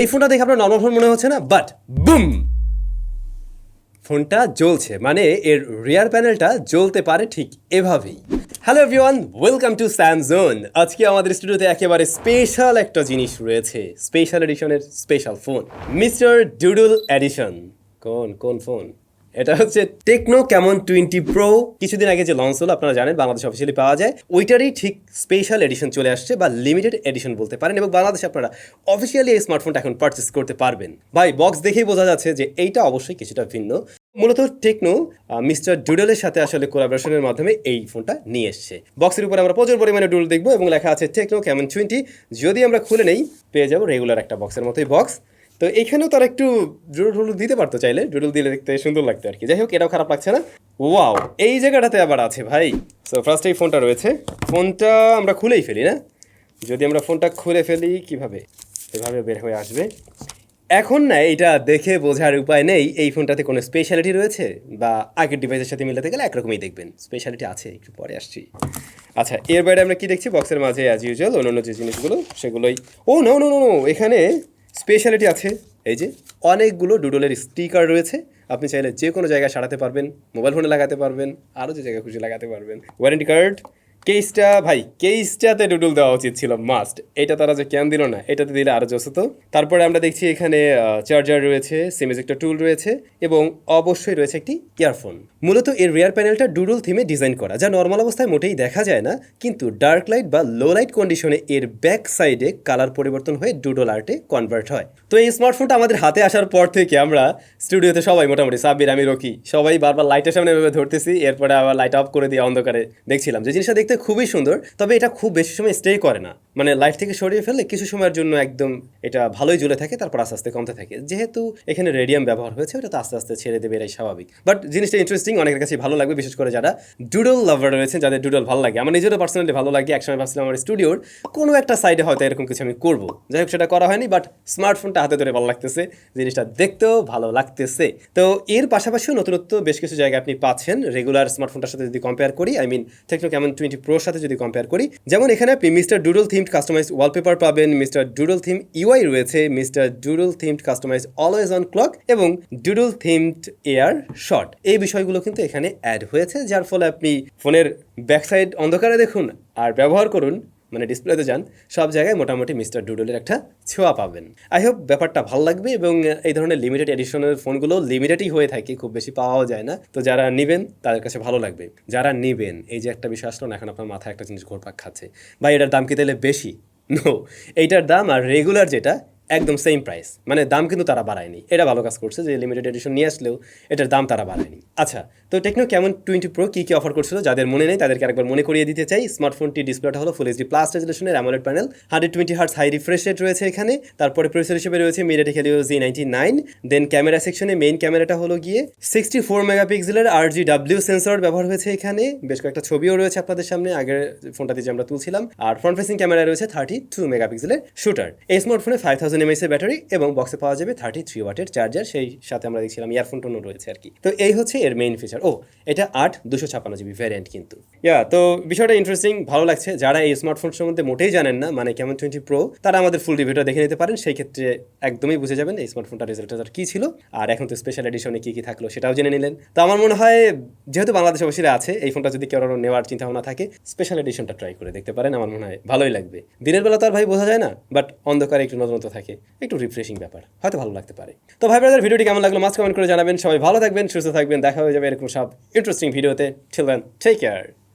এই ফোনটা দেখে আপনার নর্মাল ফোন মনে হচ্ছে না বাট বুম ফোনটা জ্বলছে মানে এর রিয়ার প্যানেলটা জ্বলতে পারে ঠিক এভাবেই। Hello everyone welcome to Samzone আজকে আমাদের স্টুডিওতে একেবারে স্পেশাল একটা জিনিস রয়েছে special এডিশনের special phone mister doodle edition কোন কোন ফোন এটা হচ্ছে টেকনো ক্যামন টোয়েন্টি প্রো কিছুদিন আগে যে লঞ্চ হলো, আপনারা জানেন বাংলাদেশ অফিসিয়ালি পাওয়া যায়। ওইটারই ঠিক স্পেশাল এডিশন চলে আসছে বা লিমিটেড এডিশন বলতে পারেন এবং বাংলাদেশে আপনারা অফিসিয়ালি এই স্মার্টফোনটা এখন পারচেস করতে পারবেন। ভাই বক্স দেখেই বোঝা যাচ্ছে যে এইটা অবশ্যই কিছুটা ভিন্ন। মূলত টেকনো মিস্টার ডুডলের সাথে আসলে কোলাবোরেশনের মাধ্যমে এই ফোনটা নিয়ে এসছে। বক্সের উপরে আমরা প্রচুর পরিমাণে ডুডল দেখব এবং লেখা আছে টেকনো ক্যামন টোয়েন্টি যদি আমরা খুলে নেই, পেয়ে যাব রেগুলার একটা বক্সের মতোই বক্স তো এইখানেও তারা একটু ডুডল টুডল দিতে পারতো চাইলে ডুডল দিলে দেখতে সুন্দর লাগতো আর কি। যাই হোক, এটাও খারাপ লাগছে না। ওয়াও, এই জায়গাটাতে আবার আছে ভাই। সো ফার্স্ট এই ফোনটা রয়েছে। ফোনটা আমরা খুলেই ফেলি, না? যদি আমরা ফোনটা খুলে ফেলি, কীভাবে? এভাবে বের হয়ে আসবে। এখন না এটা দেখে বোঝার উপায় নেই। এই ফোনটাতে কোনো স্পেশালিটি রয়েছে? বা আগের ডিভাইসের সাথে মিলাতে গেলে একরকমই দেখবেন। স্পেশালিটি আছে, একটু পরে আসছি। আচ্ছা এর বাইরে আমরা কি দেখছি? বক্সের মাঝে অ্যাজ ইউজুয়াল অন্যান্য যে জিনিসগুলো, সেগুলোই। ও নো নো নো এখানে স্পেশালিটি আছে, এই যে অনেকগুলো ডুডলের স্টিকার রয়েছে। আপনি চাইলে যে কোনো জায়গায় সারাতে পারবেন, মোবাইল ফোনে লাগাতে পারবেন, আরও যে জায়গায় খুশি লাগাতে পারবেন। ওয়ারেন্টি কার্ড কেসটা, ভাই, কেসটাতে ডুডল দেওয়া উচিত ছিল মাস্ট এটা তারা যে কেন দিল না, এটাতে দিলে আরও জোস তারপরে আমরা দেখছি এখানে চার্জার রয়েছে সিমেজ একটা টুল রয়েছে এবং অবশ্যই রয়েছে একটি ইয়ারফোন মূলত এর রিয়ার প্যানেলটা ডুডল থিমে ডিজাইন করা, যা নর্মাল অবস্থায় মোটেই দেখা যায় না, কিন্তু ডার্ক লাইট বা লো লাইট কন্ডিশনে এর ব্যাক সাইডে কালার পরিবর্তন হয়ে ডুডল আর্টে কনভার্ট হয়। তো এই স্মার্টফোনটা আমাদের হাতে আসার পর থেকে আমরা স্টুডিওতে সবাই মোটামুটি, সাব্বির, আমি, রকি, সবাই বারবার লাইটের সামনে ধরতেছি, এরপরে আবার লাইট অফ করে দিয়ে অন্ধকারে দেখছিলাম। যে জিনিসটা দেখতে খুবই সুন্দর তবে এটা খুব বেশি সময় স্টে করে না। মানে লাইফ থেকে সরিয়ে ফেলে কিছু সময়ের জন্য একদম এটা ভালোই জ্বলে থাকে, তারপর আস্তে আস্তে কমতে থাকে। যেহেতু এখানে রেডিয়াম ব্যবহার হয়েছে, ওটা তো আস্তে আস্তে ছেড়ে দেবে, এটাই স্বাভাবিক। বাট জিনিসটা ইন্টারেস্টিং অনেকের কাছে ভালো লাগবে, বিশেষ করে যারা ডুডল লাভার রয়েছে যাদের ডুডল ভালো লাগে। আমার নিজেরও পার্সোনালি ভালো লাগে, একসময় ভাবছিলাম আমার স্টুডিওর কোনো একটা সাইডে হয়তো এরকম কিছু আমি করব। যাই হোক, সেটা করা হয়নি বাট স্মার্টফোনটা হাতে ধরে ভালো লাগতেছে, জিনিসটা দেখতেও ভালো লাগতেছে। তো এর পাশাপাশিও নতুনত্ব বেশ কিছু জায়গায় আপনি পাচ্ছেন। রেগুলার স্মার্টফোনটার সাথে যদি কম্পেয়ার করি I mean Tecno Camon twenty প্রোর সাথে যদি কম্পেয়ার করি, যেমন এখানে আপনি mister doodle themed customise wallpaper পাবেন মিস্টার ডুডল থিম ইউআই রয়েছে mister doodle themed customise always on clock এবং ডুডল থিমড এয়ার শট এই বিষয়গুলো কিন্তু এখানে অ্যাড হয়েছে, যার ফলে আপনি ফোনের ব্যাকসাইড অন্ধকারে দেখুন আর ব্যবহার করুন মানে ডিসপ্লেতে যান, সব জায়গায় মোটামুটি মিস্টার ডুডলের একটা ছোঁয়া পাবেন। আই হোপ ব্যাপারটা ভালো লাগবে এবং এই ধরনের লিমিটেড এডিশনের ফোনগুলো লিমিটেডই হয়ে থাকে, খুব বেশি পাওয়াও যায় না। তো যারা নেবেন, তাদের কাছে ভালো লাগবে। যারা নেবেন, এই যে একটা বিষয় আসলো না, এখন আপনার মাথায় একটা জিনিস ঘোরপাক খাচ্ছে। বা এটার দাম কি তাহলে বেশি? নো এইটার দাম আর রেগুলার যেটা একদম সেম প্রাইস মানে দাম কিন্তু তারা বাড়ায়নি। এটা ভালো কাজ করছে যে লিমিটেড এডিশন নিয়ে আসলেও এটার দাম তারা বাড়ায়নি। আচ্ছা তো টেকনো কেমন টোয়েন্টি প্রো কী কী অফার করছিল যাদের মনে নেই তাদেরকে আরেকবার মনে করিয়ে দিতে চাই। স্মার্টফোনটি ডিসপ্লেটা হলো full HD plus রেজলিউশনের AMOLED panel hundred twenty hertz high refresh rate রয়েছে এখানে। তারপরে প্রসেসর হিসেবে রয়েছে MediaTek Helio G ninety nine then camera সেকশনে মেইন ক্যামেরাটা হলো গিয়ে সিক্সটি ফোর মেগাপিক্সেলের আর জি ডাব্লিউ সেন্সর ব্যবহার হয়েছে এখানে। বেশ কয়েকটা ছবিও রয়েছে আপনাদের সামনে। আগের ফোনটাতে যে আমরা তুলছিলাম। আর ফ্রন্ট ফেসিং ক্যামেরা রয়েছে থার্টি টু মেগাপিক্সেলের শুটার এই স্মার্টফোনে ফাইভ থাউজেন্ড এমএস এর ব্যাটারি এবং বক্সে পাওয়া যাবে থার্টি থ্রি ওয়াটের চার্জার সেই সাথে আমরা দেখছিলাম ইয়ারফোন টোনও রয়েছে আর কি। তো এই হচ্ছে এর মেইন ফিচার ও, এটা আট দুশো ছাপান্ন জিবি ভ্যারিয়েন্ট কিন্তু। ইয়া তো বিষয়টা ইন্টারেস্টিং ভালো লাগছে। যারা এই স্মার্টফোন সম্বন্ধে মোটেই জানেন না মানে কেমন টোয়েন্টি প্রো তারা আমাদের ফুল রিভিউটা দেখে নিতে পারেন। সেই ক্ষেত্রে একদমই বুঝে যাবেন এই স্মার্টফোনটা রেজাল্ট কী ছিল। আর এখন তো স্পেশাল এডিশনে কী কী থাকল সেটাও জেনে নিলেন। তো আমার মনে হয়, যেহেতু বাংলাদেশ অবশ্যই আছে, এই ফোনটা যদি কেউ নেওয়ার চিন্তা ভাবনা থাকে স্পেশাল এডিশনটা ট্রাই করে দেখতে পারেন। আমার মনে হয় ভালোই লাগবে। দিনের বেলা তো আর ভাই বোঝা যায় না বাট অন্ধকারে একটু নতুনত্ব থাকে একটু রিফ্রেশিং ব্যাপার, হয়তো ভালো লাগতে পারে। তো ভাই ব্রাদার ভিডিওটি কেমন লাগল মাস্ট কমেন্ট করে জানাবেন। সবাই ভালো থাকবেন, সুস্থ থাকবেন, দেখা হয়ে যাবে এরকম সব ইন্টারেস্টিং ভিডিওতে ঠিক টেক কেয়ার